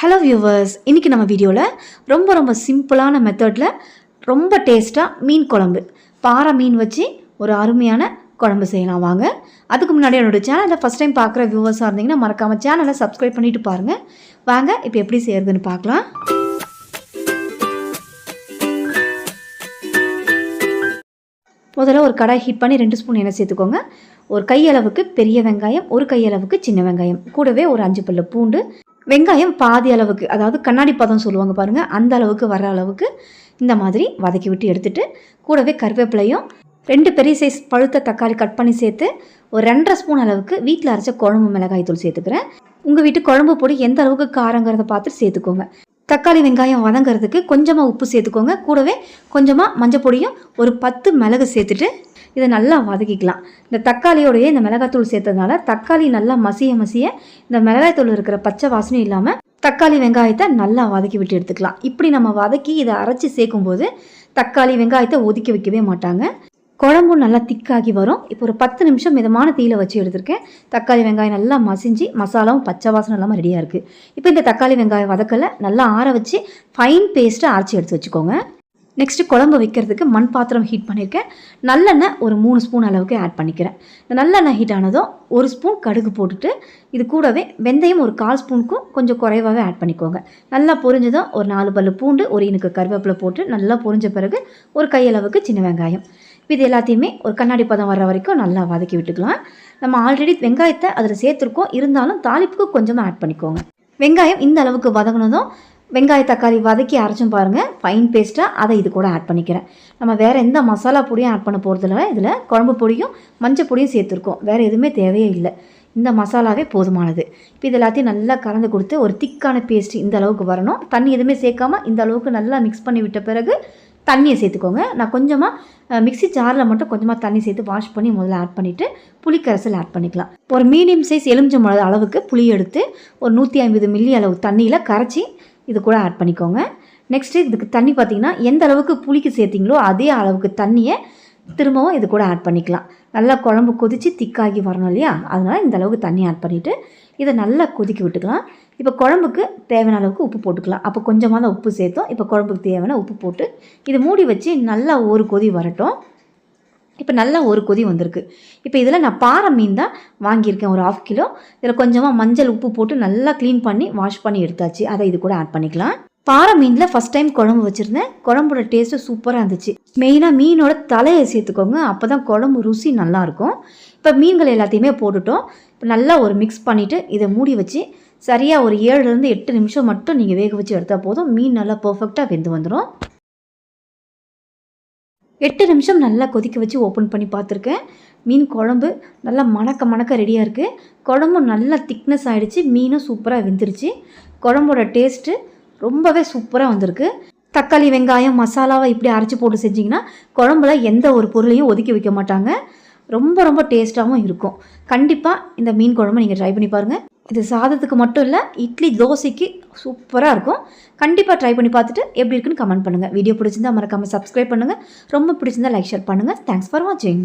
Hello viewers இன்றைக்கி நம்ம வீடியோவில் ரொம்ப ரொம்ப சிம்பிளான மெத்தடில் ரொம்ப டேஸ்ட்டாக மீன் குழம்பு. பாறை மீன் வச்சு ஒரு அருமையான குழம்பு செய்யலாம் வாங்க. அதுக்கு முன்னாடி என்னோடய சேனலில் ஃபஸ்ட் டைம் பார்க்குற வியூவர்ஸாக இருந்தீங்கன்னா மறக்காமல் சேனலை சப்ஸ்கிரைப் பண்ணிட்டு பாருங்கள் வாங்க இப்போ எப்படி செய்கிறதுன்னு பார்க்கலாம். முதல்ல ஒரு கடாய் ஹீட் பண்ணி ரெண்டு ஸ்பூன் எண்ணெய் சேர்த்துக்கோங்க. ஒரு கையளவுக்கு பெரிய வெங்காயம் ஒரு கையளவுக்கு சின்ன வெங்காயம். கூடவே ஒரு அஞ்சு பல்லு பூண்டு வெங்காயம் பாதி அளவுக்கு அதாவது கண்ணாடி பதம் சொல்லுவாங்க பாருங்கள் அந்த அளவுக்கு வர அளவுக்கு இந்த மாதிரி வதக்கி விட்டு எடுத்துகிட்டு கூடவே கருவேப்பிலையும் ரெண்டு பெரிய சைஸ் பழுத்த தக்காளி கட் பண்ணி சேர்த்து ஒரு ரெண்டரை ஸ்பூன் அளவுக்கு வீட்டில் அரைச்ச குழம்பு மிளகாய் தூள் சேர்த்துக்கிறேன். உங்கள் வீட்டு குழம்பு பொடி எந்த அளவுக்கு காரங்கிறத பார்த்து சேர்த்துக்கோங்க. தக்காளி வெங்காயம் வதங்கிறதுக்கு கொஞ்சமாக உப்பு சேர்த்துக்கோங்க. கூடவே கொஞ்சமாக மஞ்சள் பொடியும் ஒரு பத்து மிளகு சேர்த்துட்டு இதை நல்லா வதக்கிக்கலாம். இந்த தக்காளியோடைய இந்த மிளகாத்தூள் சேர்த்ததுனால தக்காளி நல்லா மசிய மசிய இந்த மிளகாய்த்தூள் இருக்கிற பச்சை வாசனையும் இல்லாமல் தக்காளி வெங்காயத்தை நல்லா வதக்கி விட்டு எடுத்துக்கலாம். இப்படி நம்ம வதக்கி இதை அரைச்சி சேர்க்கும்போது தக்காளி வெங்காயத்தை ஒதுக்கி வைக்கவே மாட்டாங்க. குழம்பும் நல்லா திக்காகி வரும். இப்போ ஒரு பத்து நிமிஷம் மிதமான தீயில வச்சு எடுத்திருக்கேன். தக்காளி வெங்காயம் நல்லா மசிஞ்சு மசாலாவும் பச்சை வாசனை இல்லாமல் ரெடியாக இருக்குது இப்போ இந்த தக்காளி வெங்காயம் வதக்கலை. நல்லா ஆற வச்சு ஃபைன் பேஸ்ட்டை அரைச்சி எடுத்து வச்சுக்கோங்க. நெக்ஸ்ட்டு குழம்பு வைக்கிறதுக்கு மண் பாத்திரம் ஹீட் பண்ணியிருக்கேன் நல்லெண்ணெய் ஒரு மூணு ஸ்பூன் அளவுக்கு ஆட் பண்ணிக்கிறேன். இந்த நல்லெண்ணெய் ஹீட் ஆனதும் ஒரு ஸ்பூன் கடுகு போட்டுட்டு இது கூடவே வெந்தயம் ஒரு கால் ஸ்பூனுக்கும் கொஞ்சம் குறைவாகவே ஆட் பண்ணிக்கோங்க. நல்லா பொரிஞ்சதும் ஒரு நாலு பல்லு பூண்டு ஒரு இனுக்கு கருவேப்பிலை போட்டு நல்லா பொரிஞ்ச பிறகு ஒரு கையளவுக்கு சின்ன வெங்காயம். இது எல்லாத்தையுமே ஒரு கண்ணாடி பதம் வர்ற வரைக்கும் நல்லா வதக்கி விட்டுக்கலாம். நம்ம ஆல்ரெடி வெங்காயத்தை அதில் சேர்த்துருக்கோம். இருந்தாலும் தாளிப்புக்கு கொஞ்சமாக ஆட் பண்ணிக்கோங்க. வெங்காயம் இந்த அளவுக்கு வதங்கினதும் வெங்காய தக்காளி வதக்கி அரைச்சும் பாருங்கள் ஃபைன் பேஸ்ட்டாக அதை இது கூட ஆட் பண்ணிக்கிறேன். நம்ம வேறு எந்த மசாலா பொடியும் ஆட் பண்ண போகிறதில்ல இதில் குழம்பு பொடியும் மஞ்சள் பொடியும் சேர்த்துருக்கோம். வேறு எதுவுமே தேவையே இல்லை. இந்த மசாலாவே போதுமானது. இப்போ இது எல்லாத்தையும் நல்லா கலந்து கொடுத்து ஒரு திக்கான பேஸ்ட் இந்த அளவுக்கு வரணும். தண்ணி எதுவுமே சேர்க்காம இந்த அளவுக்கு நல்லா மிக்ஸ் பண்ணி விட்ட பிறகு தண்ணியை சேர்த்துக்கோங்க. நான் கொஞ்சமாக மிக்ஸி ஜாரில் மட்டும் கொஞ்சமாக தண்ணி சேர்த்து வாஷ் பண்ணி முதல்ல ஆட் பண்ணிவிட்டு புளிக்கரசல் ஆட் பண்ணிக்கலாம். ஒரு மீடியம் சைஸ் எலுமிச்சம்பழ அளவுக்கு புளி எடுத்து ஒரு நூற்றி ஐம்பது மில்லி அளவு தண்ணியில் கரைச்சி இது கூட ஆட் பண்ணிக்கோங்க. நெக்ஸ்ட்டு இதுக்கு தண்ணி பார்த்தீங்கன்னா எந்த அளவுக்கு புளிக்கு சேர்த்திங்களோ அதே அளவுக்கு தண்ணியை திரும்பவும் இது கூட ஆட் பண்ணிக்கலாம். நல்லா குழம்பு கொதித்து திக்காகி வரணும் இல்லையா? அதனால் இந்த அளவுக்கு தண்ணி ஆட் பண்ணிவிட்டு இதை நல்லா கொதிக்க விட்டுக்கலாம். இப்போ குழம்புக்கு தேவையான அளவுக்கு உப்பு போட்டுக்கலாம். அப்போ கொஞ்சமாக தான் உப்பு சேர்த்தோம். இப்போ குழம்புக்கு தேவையான உப்பு போட்டு இதை மூடி வச்சு நல்லா ஒரு கொதி வரட்டும். இப்போ நல்லா ஒரு கொதி வந்திருக்கு. இப்போ இதில் நான் பாறை மீன் தான் வாங்கியிருக்கேன். ஒரு ஆஃப் கிலோ. இதில் கொஞ்சமாக மஞ்சள் உப்பு போட்டு நல்லா க்ளீன் பண்ணி வாஷ் பண்ணி எடுத்தாச்சு. அதை இது கூட ஆட் பண்ணிக்கலாம். பாறை மீனில் ஃபஸ்ட் டைம் குழம்பு வச்சுருந்தேன். குழம்போட டேஸ்ட்டு சூப்பராக இருந்துச்சு. மெயினாக மீனோட தலையை சேர்த்துக்கோங்க. அப்போ தான் குழம்பு ருசி நல்லாயிருக்கும் இப்போ மீன்கள் எல்லாத்தையுமே போட்டுட்டோம். இப்போ நல்லா ஒரு மிக்ஸ் பண்ணிவிட்டு இதை மூடி வச்சு சரியாக ஒரு ஏழுலேருந்து எட்டு நிமிஷம் மட்டும் நீங்கள் வேக வச்சு எடுத்தால் போதும். மீன் நல்லா பர்ஃபெக்டாக வெந்து வந்துடும் எட்டு நிமிஷம் நல்லா கொதிக்க வச்சு ஓப்பன் பண்ணி பார்த்துருக்கேன். மீன் குழம்பு நல்லா மணக்க மணக்க ரெடியாக இருக்குது குழம்பும் நல்லா திக்னஸ் ஆகிடுச்சு மீனும் சூப்பராக வெந்துருச்சு. குழம்போட டேஸ்ட்டு ரொம்பவே சூப்பராக வந்திருக்கு. தக்காளி வெங்காயம் மசாலாவை இப்படி அரைச்சி போட்டு செஞ்சிங்கன்னா குழம்புல எந்த ஒரு பொருளையும் ஒதுக்கி வைக்க மாட்டாங்க. ரொம்ப ரொம்ப டேஸ்ட்டாகவும் இருக்கும். கண்டிப்பாக இந்த மீன் குழம்பு நீங்கள் ட்ரை பண்ணி பாருங்கள் இது சாதத்துக்கு மட்டும் இல்லை இட்லி தோசைக்கு சூப்பராக இருக்கும். கண்டிப்பாக ட்ரை பண்ணி பார்த்துட்டு எப்படி இருக்குன்னு கமெண்ட் பண்ணுங்கள் வீடியோ பிடிச்சிருந்தா மறக்காமல் சப்ஸ்கிரைப் பண்ணுங்கள் ரொம்ப பிடிச்சிருந்தா லைக் ஷேர் பண்ணுங்கள் தேங்க்ஸ் ஃபார் வாட்சிங்